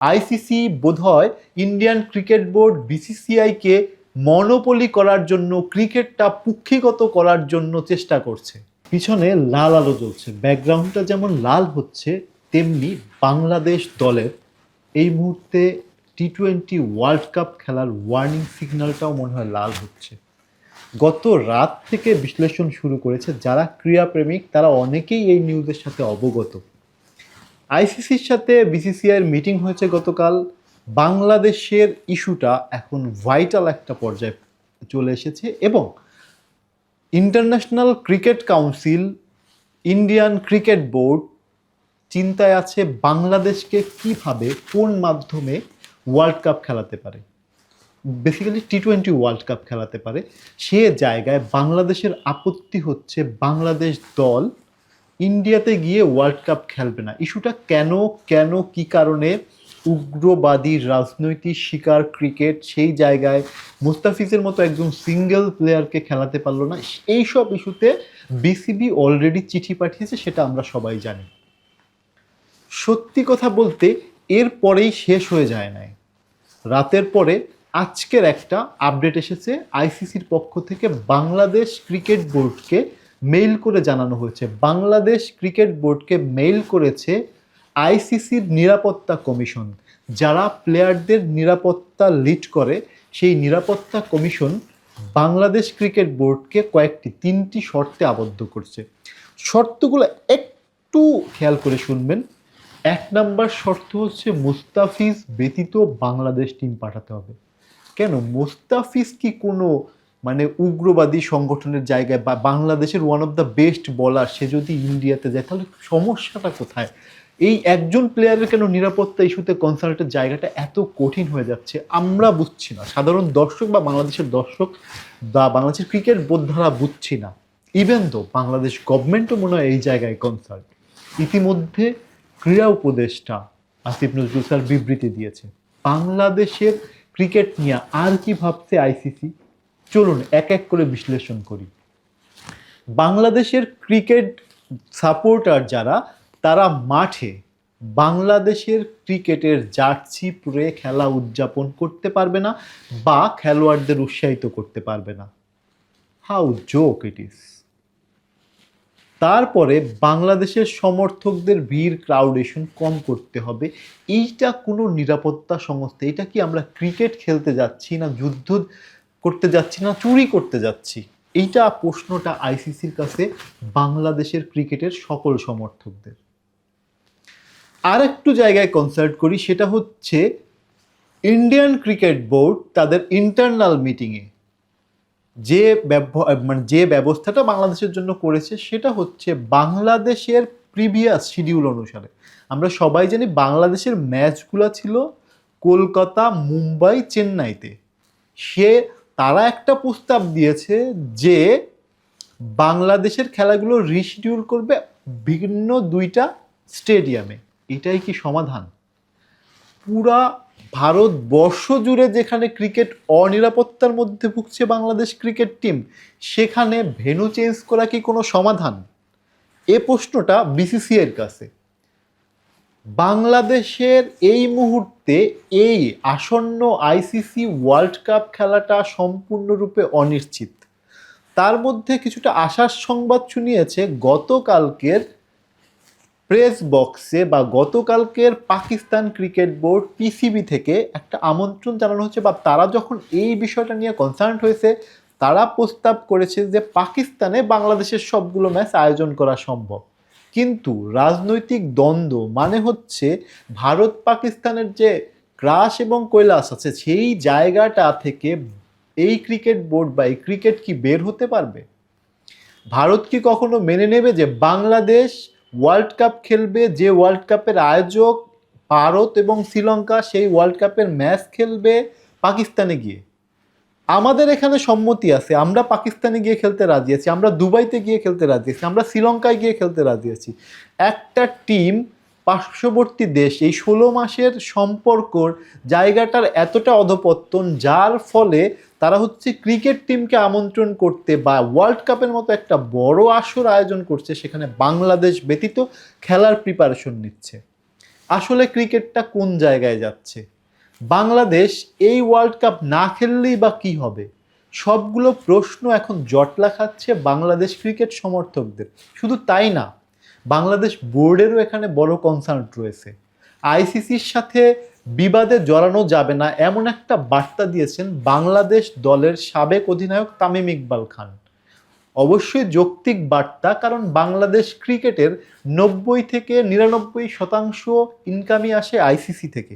ICC বোধহয় Indian cricket board বিসিসিআইকে monopoly করার জন্য, ক্রিকেটটা পুক্ষিগত করার জন্য চেষ্টা করছে। পিছনে লাল আলো জ্বলছে। ব্যাকগ্রাউন্ডটা যেমন লাল হচ্ছে, তেমনি বাংলাদেশ দলের এই মুহূর্তে টি টোয়েন্টি ওয়ার্ল্ড কাপ খেলার ওয়ার্নিং সিগন্যালটাও মনে হয় লাল হচ্ছে। গত রাত থেকে বিশ্লেষণ শুরু করেছে যারা ক্রীড়াপ্রেমিক, তারা অনেকেই এই নিউজের সাথে অবগত। আইসিসির সাথে বিসিসিআইয়ের মিটিং হয়েছে গতকাল। বাংলাদেশের ইস্যুটা এখন ভাইটাল একটা পর্যায়ে চলে এসেছে এবং international cricket council, Indian cricket board চিন্তায় আছে বাংলাদেশকে কীভাবে, কোন মাধ্যমে ওয়ার্ল্ড কাপ খেলাতে পারে। Basically T twenty world cup খেলাতে পারে। সে জায়গায় বাংলাদেশের আপত্তি হচ্ছে বাংলাদেশ দল ইন্ডিয়াতে গিয়ে ওয়ার্ল্ড কাপ খেলবে না। ইস্যুটা কেন কেন, কি কারণে উগ্রবাদী রাজনৈতিক শিকার ক্রিকেট সেই জায়গায় মুস্তাফিজের মতো একজন সিঙ্গেল প্লেয়ারকে খেলাতে পারল না। এই সব ইস্যুতে বিসিবি অলরেডি চিঠি পাঠিয়েছে, সেটা আমরা সবাই জানি। সত্যি কথা বলতে, এর পরেই শেষ হয়ে যায় নাই। রাতের পরে আজকের একটা আপডেট এসেছে আইসিসির পক্ষ থেকে বাংলাদেশ ক্রিকেট বোর্ডকে মেইল করে জানানো হয়েছে। বাংলাদেশ ক্রিকেট বোর্ডকে মেইল করেছে আইসিসির নিরাপত্তা কমিশন। যারা প্লেয়ারদের নিরাপত্তা লিড করে, সেই নিরাপত্তা কমিশন বাংলাদেশ ক্রিকেট বোর্ডকে কয়েকটি, তিনটি শর্তে আবদ্ধ করছে। শর্তগুলো একটু খেয়াল করে শুনবেন। এক নাম্বার শর্ত হচ্ছে মুস্তাফিজ ব্যতীত বাংলাদেশ টিম পাঠাতে হবে। কেন? মুস্তাফিজ কি কোনো মানে উগ্রবাদী সংগঠনের জায়গায় বা বাংলাদেশের ওয়ান অফ দ্য বেস্ট বলার সে যদি ইন্ডিয়াতে যায়, তাহলে সমস্যাটা কোথায়? এই একজন প্লেয়ারের কেন নিরাপত্তা ইস্যুতে কনসার্টের জায়গাটা এত কঠিন হয়ে যাচ্ছে, আমরা বুঝছি না। সাধারণ দর্শক বা বাংলাদেশের দর্শক বা বাংলাদেশের ক্রিকেট বোদ্ধারা বুঝছি না। ইভেন তো বাংলাদেশ গভর্নমেন্টও মনে হয় এই জায়গায় কনসার্ট ইতিমধ্যে ক্রীড়া উপদেষ্টা আসিফ নজরুল স্যার বিবৃতি দিয়েছে, বাংলাদেশের ক্রিকেট নিয়ে আর কি ভাবছে আইসিসি চলুন, এক এক করে বিশ্লেষণ করি। বাংলাদেশের ক্রিকেট সাপোর্টার যারা, তারা মাঠে বাংলাদেশের ক্রিকেটের জার্সি পরে খেলা উদযাপন করতে পারবে না বা খেলোয়াড়দের উৎসাহিত করতে পারবে না। হাউ জোক ইট ইস তারপরে বাংলাদেশের সমর্থকদের ভিড় ক্রাউডেশন কম করতে হবে। এইটা কোনো নিরাপত্তা সংস্থা, এটা কি আমরা ক্রিকেট খেলতে যাচ্ছি না, যুদ্ধ করতে যাচ্ছি না, চুরি করতে যাচ্ছি। এইটা প্রশ্নটা আইসিসির কাছে বাংলাদেশের ক্রিকেটের সকল সমর্থকদের। আর একটু জায়গায় কনসাল্ট করি, সেটা হচ্ছে ইন্ডিয়ান ক্রিকেট বোর্ড তাদের ইন্টারনাল মিটিংয়ে যে মানে যে ব্যবস্থাটা বাংলাদেশের জন্য করেছে, সেটা হচ্ছে বাংলাদেশের প্রিভিয়াস শিডিউল অনুসারে। আমরা সবাই জানি বাংলাদেশের ম্যাচগুলো ছিল কলকাতা, মুম্বাই, চেন্নাইতে। সে তারা একটা প্রস্তাব দিয়েছে যে বাংলাদেশের খেলাগুলো রিশিডিউল করবে ভিন্ন দুইটা স্টেডিয়ামে এটাই কি সমাধান? পুরা ভারতবর্ষ জুড়ে যেখানে ক্রিকেট অনিরাপত্তার মধ্যে ভুগছে বাংলাদেশ ক্রিকেট টিম সেখানে ভেনু চেঞ্জ করা কি কোনো সমাধান? এ প্রশ্নটা বিসিসিআইয়ের কাছে। বাংলাদেশের এই মুহূর্তে এই আসন্ন আইসিসি ওয়ার্ল্ড কাপ খেলাটা সম্পূর্ণরূপে অনিশ্চিত। তার মধ্যে কিছুটা আশার সংবাদ শুনিয়েছে, গতকালকের প্রেস বক্সে বা গতকালকের পাকিস্তান ক্রিকেট বোর্ড পিসিবি থেকে একটা আমন্ত্রণ জানানো হচ্ছে বা তারা যখন এই বিষয়টা নিয়ে কনসার্ন হয়েছে, তারা প্রস্তাব করেছে যে পাকিস্তানে বাংলাদেশের সবগুলো ম্যাচ আয়োজন করা সম্ভব। কিন্তু রাজনৈতিক দ্বন্দ্ব মানে হচ্ছে ভারত পাকিস্তানের যে ক্রাশ এবং কৈলাস আছে, সেই জায়গাটা থেকে এই ক্রিকেট বোর্ড বা এই ক্রিকেট কি বের হতে পারবে? ভারত কি কখনো মেনে নেবে যে বাংলাদেশ ওয়ার্ল্ড কাপ খেলবে, যে ওয়ার্ল্ড কাপের আয়োজক ভারত এবং শ্রীলঙ্কা সেই ওয়ার্ল্ড কাপের ম্যাচ খেলবে পাকিস্তানে গিয়ে? আমাদের এখানে সম্মতি আছে, আমরা পাকিস্তানে গিয়ে খেলতে রাজি আছি, আমরা দুবাইতে গিয়ে খেলতে রাজি আছি, আমরা শ্রীলঙ্কায় গিয়ে খেলতে রাজি আছি। একটা টিম, পার্শ্ববর্তী দেশ, এই ষোলো মাসের সম্পর্কর জায়গাটার এতটা অধপতন, যার ফলে তারা হচ্ছে ক্রিকেট টিমকে আমন্ত্রণ করতে বা ওয়ার্ল্ড কাপের মতো একটা বড় আসর আয়োজন করছে, সেখানে বাংলাদেশ ব্যতীত খেলার প্রিপারেশন নিচ্ছে। আসলে ক্রিকেটটা কোন জায়গায় যাচ্ছে? বাংলাদেশ এই ওয়ার্ল্ড কাপ না খেললেই বা কি হবে? সবগুলো প্রশ্ন এখন জটলা খাচ্ছে বাংলাদেশ ক্রিকেট সমর্থকদের। শুধু তাই না, বাংলাদেশ বোর্ডেরও এখানে বড় কনসার্ন রয়েছে। আইসিসির সাথে বিবাদে জড়ানো যাবে না এমন একটা বার্তা দিয়েছেন বাংলাদেশ দলের সাবেক অধিনায়ক তামিম ইকবাল খান। অবশ্যই যৌক্তিক বার্তা, কারণ বাংলাদেশ ক্রিকেটের নব্বই থেকে নিরানব্বই শতাংশ ইনকামই আসে আইসিসি থেকে।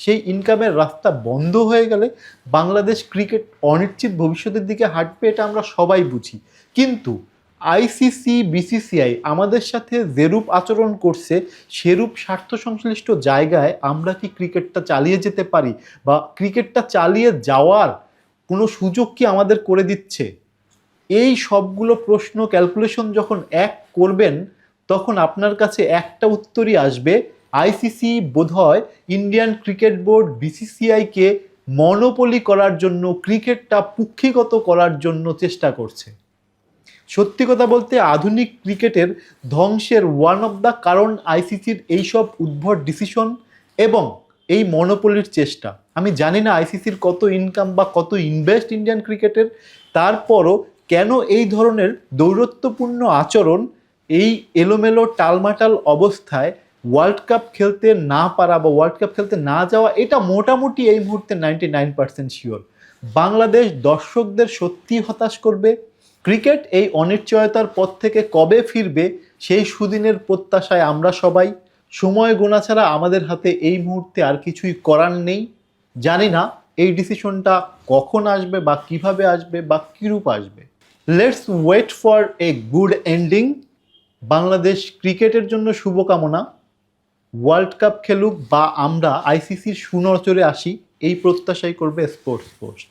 সেই ইনকামের রাস্তা বন্ধ হয়ে গেলে বাংলাদেশ ক্রিকেট অনিশ্চিত ভবিষ্যতের দিকে হাঁটবে এটা আমরা সবাই বুঝি। কিন্তু আইসিসি বিসিসিআই আমাদের সাথে যেরূপ আচরণ করছে, সেরূপ স্বার্থ সংশ্লিষ্ট জায়গায় আমরা কি ক্রিকেটটা চালিয়ে যেতে পারি বা ক্রিকেটটা চালিয়ে যাওয়ার কোনো সুযোগ কি আমাদের করে দিচ্ছে? এই সবগুলো প্রশ্ন ক্যালকুলেশন যখন এক করবেন, তখন আপনার কাছে একটা উত্তরই আসবে আইসিসি বোধহয় ইন্ডিয়ান ক্রিকেট বোর্ড বিসিসিআইকে মনোপলি করার জন্য, ক্রিকেটটা পুক্ষিগত করার জন্য চেষ্টা করছে। সত্যি কথা বলতে আধুনিক ক্রিকেটের ধ্বংসের ওয়ান অফ দ্য কারণ আইসিসির এইসব উদ্ভট ডিসিশন এবং এই মনোপলির চেষ্টা। আমি জানি না আইসিসির কত ইনকাম বা কত ইনভেস্ট ইন্ডিয়ান ক্রিকেটের, তারপরও কেন এই ধরনের দৌরত্বপূর্ণ আচরণ, এই এলোমেলো টালমাটাল অবস্থায় ওয়ার্ল্ড কাপ খেলতে না পারা বা ওয়ার্ল্ড কাপ খেলতে না যাওয়া, এটা মোটামুটি এই মুহূর্তে ninety nine percent sure Bangladesh দর্শকদের সত্যি হতাশ করবে? ক্রিকেট এই অনিশ্চয়তার পথ থেকে কবে ফিরবে? সেই সুদিনের প্রত্যাশায় আমরা সবাই। সময় গোনা ছাড়া আমাদের হাতে এই মুহূর্তে আর কিছুই করার নেই। জানি না এই ডিসিশনটা কখন আসবে বা কীভাবে আসবে বা কীরূপ আসবে। Let's wait for a good ending Bangladesh ক্রিকেটের জন্য শুভকামনা। ওয়ার্ল্ড কাপ খেলুক বা আমরা আইসিসির সুনজরে আসি এই প্রত্যাশাই করবে স্পোর্টস পোস্ট